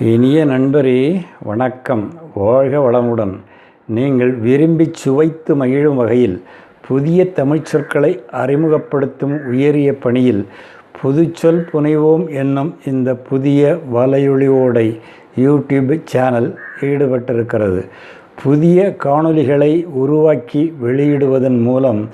இனிய நண்பரே வணக்கம். வாழ்க வளமுடன். நீங்கள் விரும்பி சுவைத்து மகிழும் வகையில் புதிய தமிழ்ச்சொற்களை அறிமுகப்படுத்தும் உயரிய பணியில் புதுச்சொல் புனைவோம் என்னும் இந்த புதிய வலையொலியோடை யூடியூப் சேனல் ஈடுபட்டிருக்கிறது. புதிய காணொலிகளை உருவாக்கி வெளியிடுவதன் மூலம்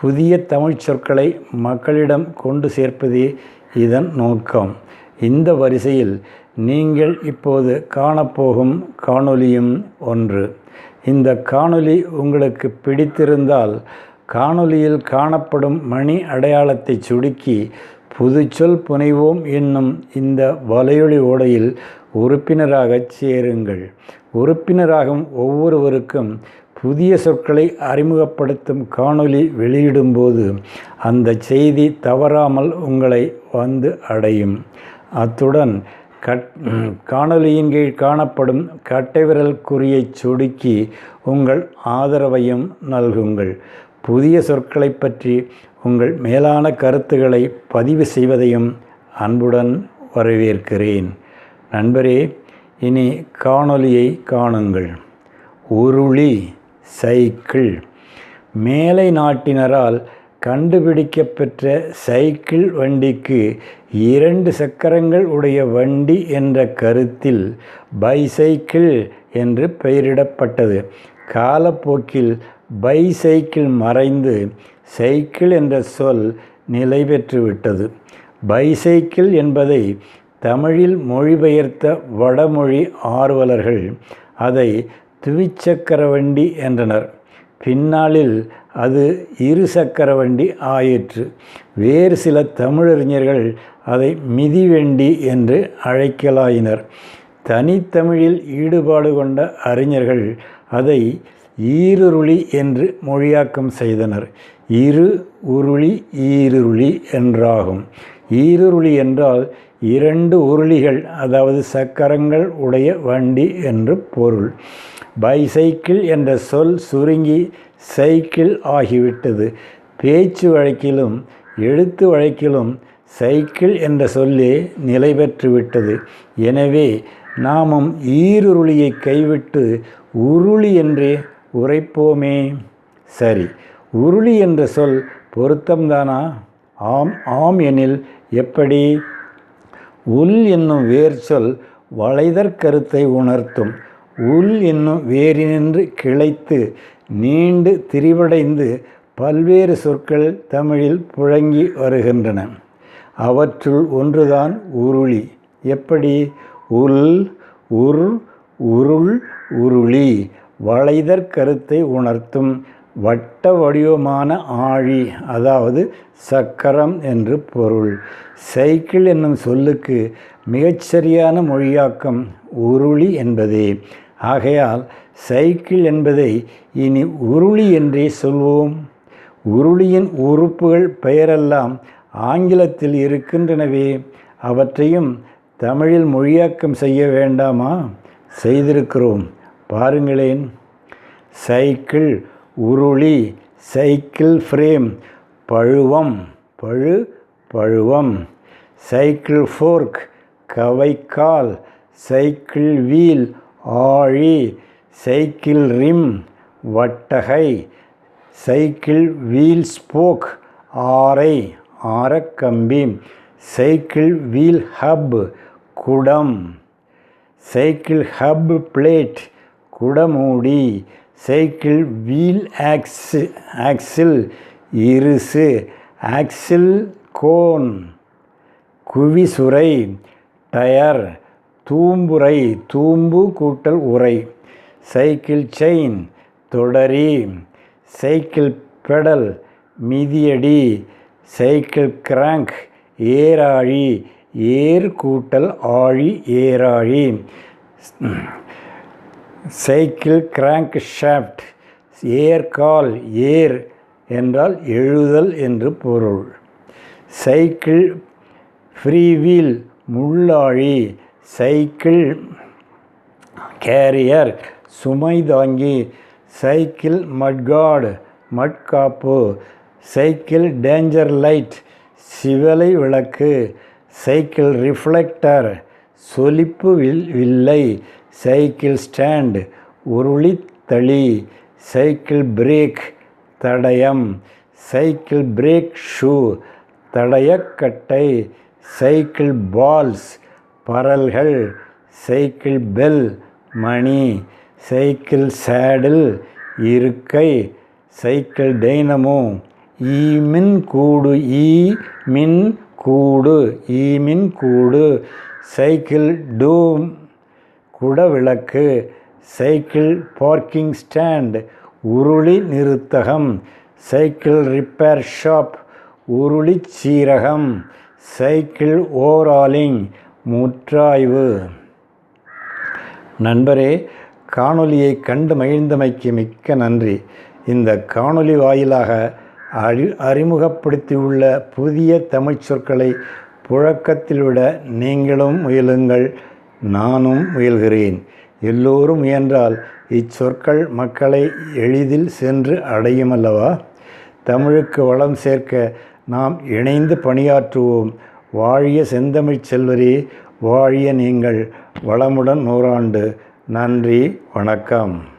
புதிய தமிழ்ச்சொற்களை மக்களிடம் கொண்டு சேர்ப்பதே இதன் நோக்கம். இந்த வரிசையில் நீங்கள் இப்போது காணப்போகும் காணொலியும் ஒன்று. இந்த காணொலி உங்களுக்கு பிடித்திருந்தால் காணொலியில் காணப்படும் மணி அடையாளத்தை சுடுக்கி புதுச்சொல் புனைவோம் என்னும் இந்த வலையொலி ஓடையில் உறுப்பினராகச் சேருங்கள். உறுப்பினராகும் ஒவ்வொருவருக்கும் புதிய சொற்களை அறிமுகப்படுத்தும் காணொளி வெளியிடும்போது அந்த செய்தி தவறாமல் உங்களை வந்து அடையும். அத்துடன் கட் காணொலியின் கீழ் காணப்படும் கட்டைவிரல் குறியை சொடுக்கி உங்கள் ஆதரவையும் நல்குங்கள். புதிய சொற்களை பற்றி உங்கள் மேலான கருத்துக்களை பதிவு செய்வதையும் அன்புடன் வரவேற்கிறேன். நண்பரே இனி காணொலியை காணுங்கள். உருளி சைக்கிள். மேலை நாட்டினரால் கண்டுபிடிக்கப்பெற்ற சைக்கிள் வண்டிக்கு இரண்டு சக்கரங்கள் உடைய வண்டி என்ற கருத்தில் பைசைக்கிள் என்று பெயரிடப்பட்டது. காலப்போக்கில் பைசைக்கிள் மறைந்து சைக்கிள் என்ற சொல் நிலை பெற்றுவிட்டது பைசைக்கிள் என்பதை தமிழில் மொழிபெயர்த்த வடமொழி ஆர்வலர்கள் அதை துவிச்சக்கர வண்டி என்றனர். பின்னாளில் அது இரு சக்கர வண்டி ஆயிற்று. வேறு சில தமிழறிஞர்கள் அதை மிதிவண்டி என்று அழைக்கலாயினர். தனித்தமிழில் ஈடுபாடு கொண்ட அறிஞர்கள் அதை ஈருருளி என்று மொழியாக்கம் செய்தனர். இரு உருளி ஈருருளி என்றாகும். ஈருருளி என்றால் இரண்டு உருளிகள் அதாவது சக்கரங்கள் உடைய வண்டி என்று பொருள். பைசைக்கிள் என்ற சொல் சுருங்கி சைக்கிள் ஆகிவிட்டது. பேச்சு வழக்கிலும் எழுத்து வழக்கிலும் சைக்கிள் என்ற சொல்லே நிலை பெற்றுவிட்டது எனவே நாமும் ஈருருளியை கைவிட்டு உருளி என்றே உரைப்போமே. சரி உருளி என்ற சொல் பொருத்தம்தானா? ஆம் ஆம் எனில் எப்படி? உள் என்னும் வேர் சொல் வளைதற்கருத்தை உணர்த்தும். உள் என்னும் வேரினின்று கிளைத்து நீண்டு திரிவடைந்து பல்வேறு சொற்கள் தமிழில் புழங்கி வருகின்றன. அவற்றுள் ஒன்றுதான் உருளி. எப்படி? உல் உர் உருள் உருளி. வளைதற்கருத்தை உணர்த்தும் வட்ட வடிவமான ஆழி அதாவது சக்கரம் என்று பொருள். சைக்கிள் என்னும் சொல்லுக்கு மிகச்சரியான மொழியாக்கம் உருளி என்பதே. ஆகையால் சைக்கிள் என்பதை இனி உருளி என்றே சொல்வோம். உருளியின் உறுப்புகள் பெயரெல்லாம் ஆங்கிலத்தில் இருக்கின்றனவே அவற்றையும் தமிழில் மொழியாக்கம் செய்ய வேண்டாமா? செய்திருக்கிறோம். பாருங்களேன். சைக்கிள் உருளி சைக்கிள் ஃப்ரேம் பழுவம் பழு பழுவம். சைக்கிள் ஃபோர்க் கவைக்கால் சைக்கிள் வீல் ஆழி சைக்கிள் ரிம் வட்டகை சைக்கிள் வீல் ஸ்போக் ஆரை ஆரக்கம்பி சைக்கிள் வீல் ஹப் குடம் சைக்கிள் ஹப் பிளேட் குடமூடி சைக்கிள் வீல் ஆக்ஸ் ஆக்சில் இருசு ஆக்சில் கோன் குவிசுரை டயர் தூம்புரை தூம்பு கூட்டல் உரை. சைக்கிள் செயின் தொடரி. சைக்கிள் பெடல் மிதியடி. சைக்கிள் கிராங்க் ஏராழி ஏர் கூட்டல் ஆழி ஏராழி சைக்கிள் கிராங்க் ஷாஃப்ட் ஏர் கால் ஏர் என்றால் எழுதல் என்று பொருள். சைக்கிள் ஃப்ரீவீல் முள்ளாழி. சைக்கிள் கேரியர் சுமை தாங்கி சைக்கிள் மட்காடு மட்காப்பு சைக்கிள் டேஞ்சர் லைட் சிவலை விளக்கு சைக்கிள் ரிஃப்ளெக்டர் சொலிப்பு வில் வில்லை சைக்கிள் ஸ்டாண்ட் உருளித்தளி சைக்கிள் பிரேக் தடயம் சைக்கிள் பிரேக் ஷூ தடயக்கட்டை சைக்கிள் பால்ஸ் பரல்கள் சைக்கிள் பெல் மணி சைக்கிள் சேடில் இருக்கை சைக்கிள் டைனமோ ஈமின் கூடு ஈ மின் கூடு ஈமின் கூடு சைக்கிள் டூம் குடவிளக்கு சைக்கிள் பார்க்கிங் ஸ்டாண்ட் உருளி நிறுத்தகம் சைக்கிள் ரிப்பேர் ஷாப் உருளி சீரகம் சைக்கிள் ஓவராலிங் முற்றாய்வு. நண்பரே காணொலியை கண்டு மகிழ்ந்தமைக்கு மிக்க நன்றி. இந்த காணொலி வாயிலாக அறி அறிமுகப்படுத்தியுள்ள புதிய தமிழ் சொற்களை புழக்கத்தில் விட நீங்களும் முயலுங்கள் நானும் முயல்கிறேன். எல்லோரும் முயன்றால் இச்சொற்கள் மக்களை எளிதில் சென்று அடையும் அல்லவா தமிழுக்கு வளம் சேர்க்க நாம் இணைந்து பணியாற்றுவோம். வாழிய செந்தமிழ் செல்வரே வாழிய நீங்கள் வளமுடன் நூறாண்டு. நன்றி வணக்கம்.